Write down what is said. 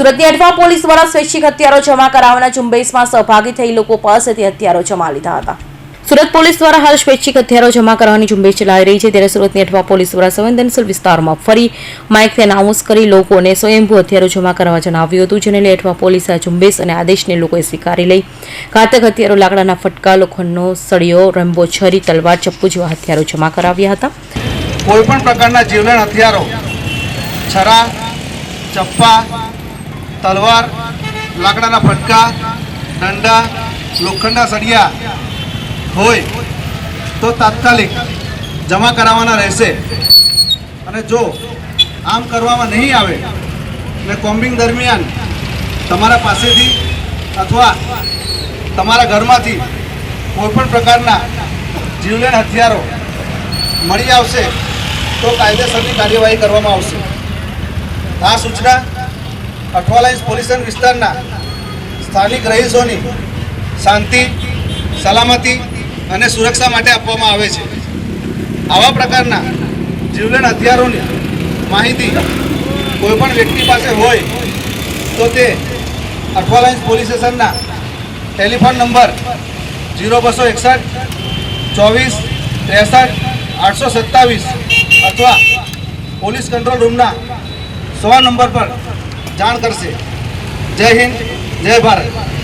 સુરતની અઠવા પોલીસ દ્વારા સ્વૈચ્છિક હથિયારો જમા કરાવવાના ઝુંબેશમાં સહભાગી થઈ લોકો પાસેથી હથિયારો જમા લીધા હતા. સુરત પોલીસ દ્વારા હાલ સ્વૈચ્છિક હથિયારો જમા કરવાની ઝુંબેશ ચલાવી રહી છે. ત્યારે સુરતની અઠવા પોલીસ દ્વારા સંવેદનશીલ વિસ્તારમાં ફરી માઇકથી અનાઉન્સ કરી લોકોને સ્વયંભૂ હથિયારો જમા કરવા જણાવ્યું હતું, જેને લઈ અઠવા પોલીસે આ ઝુંબેશ અને આદેશને લોકોએ સ્વીકારી લઈ. ઘાતક હથિયારો, લાકડાના ફટકા લોખંડનો સળિયો, રંબો, છરી, તલવાર, ચપ્પુ જેવા હથિયારો જમા કરાવ્યા હતા. કોઈ પણ પ્રકારના જીવલેણ હથિયારો, છરા, ચપ્પા તલવાર, લાકડાના ફટકા, દંડા, લોખંડના સળિયા હોય તો તાત્કાલિક જમા કરાવવાના રહેશે. અને જો આમ કરવામાં નહીં આવે ને કોમ્બિંગ દરમિયાન તમારા પાસેથી અથવા તમારા ઘરમાંથી કોઈપણ પ્રકારના જીવલેણ હથિયારો મળી આવશે તો કાયદેસરની કાર્યવાહી કરવામાં આવશે. આ સૂચના અઠવાલાઇન્સ પોલીસ સ્ટેશન વિસ્તારના સ્થાનિક રહીશોની શાંતિ, સલામતી અને સુરક્ષા માટે આપવામાં આવે છે. આવા પ્રકારના જીવલેણ હથિયારોની માહિતી કોઈપણ વ્યક્તિ પાસે હોય તો તે અઠવાલાઇન્સ પોલીસ સ્ટેશનના ટેલિફોન નંબર જીરો બસો એકસઠ, ચોવીસ, ત્રેસઠ, આઠસો સત્તાવીસ અથવા પોલીસ કંટ્રોલ રૂમના સો નંબર પર જાણ કરશે. જય હિન્દ જય ભારત.